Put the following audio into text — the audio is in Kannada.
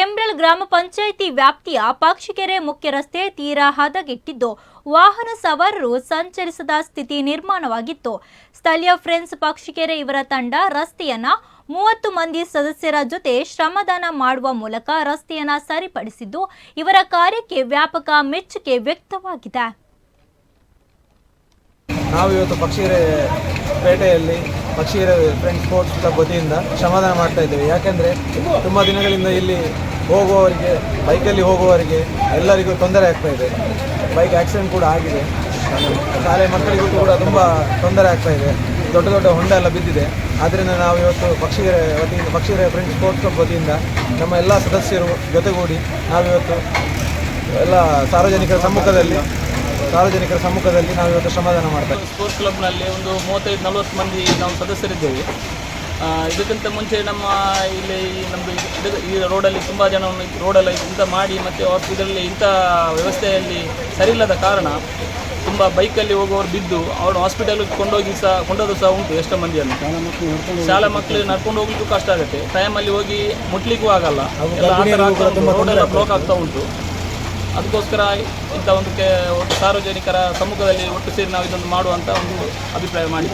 ಕೆಂಬ್ರಲ್ ಗ್ರಾಮ ಪಂಚಾಯಿತಿ ವ್ಯಾಪ್ತಿಯ ಪಾಕ್ಷಿಕೆರೆ ಮುಖ್ಯ ರಸ್ತೆ ತೀರಾ ಹದಗೆಟ್ಟಿದ್ದು, ವಾಹನ ಸವಾರರು ಸಂಚರಿಸದ ಸ್ಥಿತಿ ನಿರ್ಮಾಣವಾಗಿತ್ತು. ಸ್ಥಳೀಯ ಫ್ರೆಂಡ್ಸ್ ಪಾಕ್ಷಿಕೆರೆ ಇವರ ತಂಡ ರಸ್ತೆಯನ್ನ ಮೂವತ್ತು ಮಂದಿ ಸದಸ್ಯರ ಜೊತೆ ಶ್ರಮದಾನ ಮಾಡುವ ಮೂಲಕ ರಸ್ತೆಯನ್ನ ಸರಿಪಡಿಸಿದ್ದು, ಇವರ ಕಾರ್ಯಕ್ಕೆ ವ್ಯಾಪಕ ಮೆಚ್ಚುಗೆ ವ್ಯಕ್ತವಾಗಿದೆ. ನಾವು ಇವತ್ತು ಪಕ್ಷಿಗೆರೆ ಪೇಟೆಯಲ್ಲಿ ಪಕ್ಷಿಗೆರೆ ಫ್ರೆಂಡ್ಸ್ ಸ್ಪೋರ್ಟ್ಸ್ ಕ್ಲಬ್ ವತಿಯಿಂದ ಶ್ರಮದಾನ ಮಾಡ್ತಾ ಇದ್ದೇವೆ. ಯಾಕೆಂದರೆ, ತುಂಬ ದಿನಗಳಿಂದ ಇಲ್ಲಿ ಹೋಗುವವರಿಗೆ, ಬೈಕಲ್ಲಿ ಹೋಗುವವರಿಗೆ ಎಲ್ಲರಿಗೂ ತೊಂದರೆ ಆಗ್ತಾ ಇದೆ. ಬೈಕ್ ಆಕ್ಸಿಡೆಂಟ್ ಕೂಡ ಆಗಿದೆ. ಶಾಲೆ ಮಕ್ಕಳಿಗೂ ಕೂಡ ತುಂಬ ತೊಂದರೆ ಆಗ್ತಾ ಇದೆ. ದೊಡ್ಡ ದೊಡ್ಡ ಹೊಂಡ ಎಲ್ಲ ಬಿದ್ದಿದೆ. ಆದ್ದರಿಂದ ನಾವು ಇವತ್ತು ಪಕ್ಷಿಗೆರೆ ವತಿಯಿಂದ ಪಕ್ಷಿಗೆರೆ ಫ್ರೆಂಡ್ಸ್ ಸ್ಪೋರ್ಟ್ಸ್ ಕ್ಲಬ್ ವತಿಯಿಂದ ನಮ್ಮ ಎಲ್ಲ ಸದಸ್ಯರು ಜೊತೆಗೂಡಿ ನಾವಿವತ್ತು ಎಲ್ಲ ಸಾರ್ವಜನಿಕರ ಸಮ್ಮುಖದಲ್ಲಿ ಸಾರ್ವಜನಿಕರ ಸಮ್ಮುಖದಲ್ಲಿ ನಾವು ಇವತ್ತು ಶ್ರಮದಾನ ಮಾಡ್ತೇವೆ ಸ್ಪೋರ್ಟ್ಸ್ ಕ್ಲಬ್ನಲ್ಲಿ ಒಂದು ಮೂವತ್ತೈದು ನಲವತ್ತು ಮಂದಿ ನಾವು ಸದಸ್ಯರಿದ್ದೇವೆ. ಇದಕ್ಕಿಂತ ಮುಂಚೆ ನಮ್ಮ ಇಲ್ಲಿ ನಮ್ಮದು ಇದು ಈ ರೋಡಲ್ಲಿ ತುಂಬ ಜನ ರೋಡಲ್ಲಿ ಇಂಥ ಮಾಡಿ ಮತ್ತು ಇದರಲ್ಲಿ ಇಂಥ ವ್ಯವಸ್ಥೆಯಲ್ಲಿ ಸರಿಯಿಲ್ಲದ ಕಾರಣ ತುಂಬ ಬೈಕಲ್ಲಿ ಹೋಗುವವರು ಬಿದ್ದು ಅವರು ಹಾಸ್ಪಿಟಲ್ಗೆ ಕೊಂಡೋಗಿ ಸಹ ಕೊಂಡೋದು ಸಹ ಉಂಟು ಎಷ್ಟೋ ಮಂದಿಯನ್ನು. ಶಾಲಾ ಮಕ್ಕಳು ನಡ್ಕೊಂಡು ಹೋಗ್ಲಿಕ್ಕೂ ಕಷ್ಟ ಆಗುತ್ತೆ. ಟೈಮಲ್ಲಿ ಹೋಗಿ ಮುಟ್ಲಿಕ್ಕೂ ಆಗಲ್ಲ. ಎಲ್ಲ. ರೋಡೆಲ್ಲ ಬ್ಲಾಕ್ ಆಗ್ತಾ ಉಂಟು. ಅದಕ್ಕೋಸ್ಕರ ಇಂಥ ಒಂದು ಸಾರ್ವಜನಿಕರ ಸಮ್ಮುಖದಲ್ಲಿ ಒಟ್ಟು ಸೇರಿ ನಾವು ಇದೊಂದು ಮಾಡುವಂಥ ಒಂದು ಅಭಿಪ್ರಾಯ ಮಾಡಿದ್ದೇವೆ.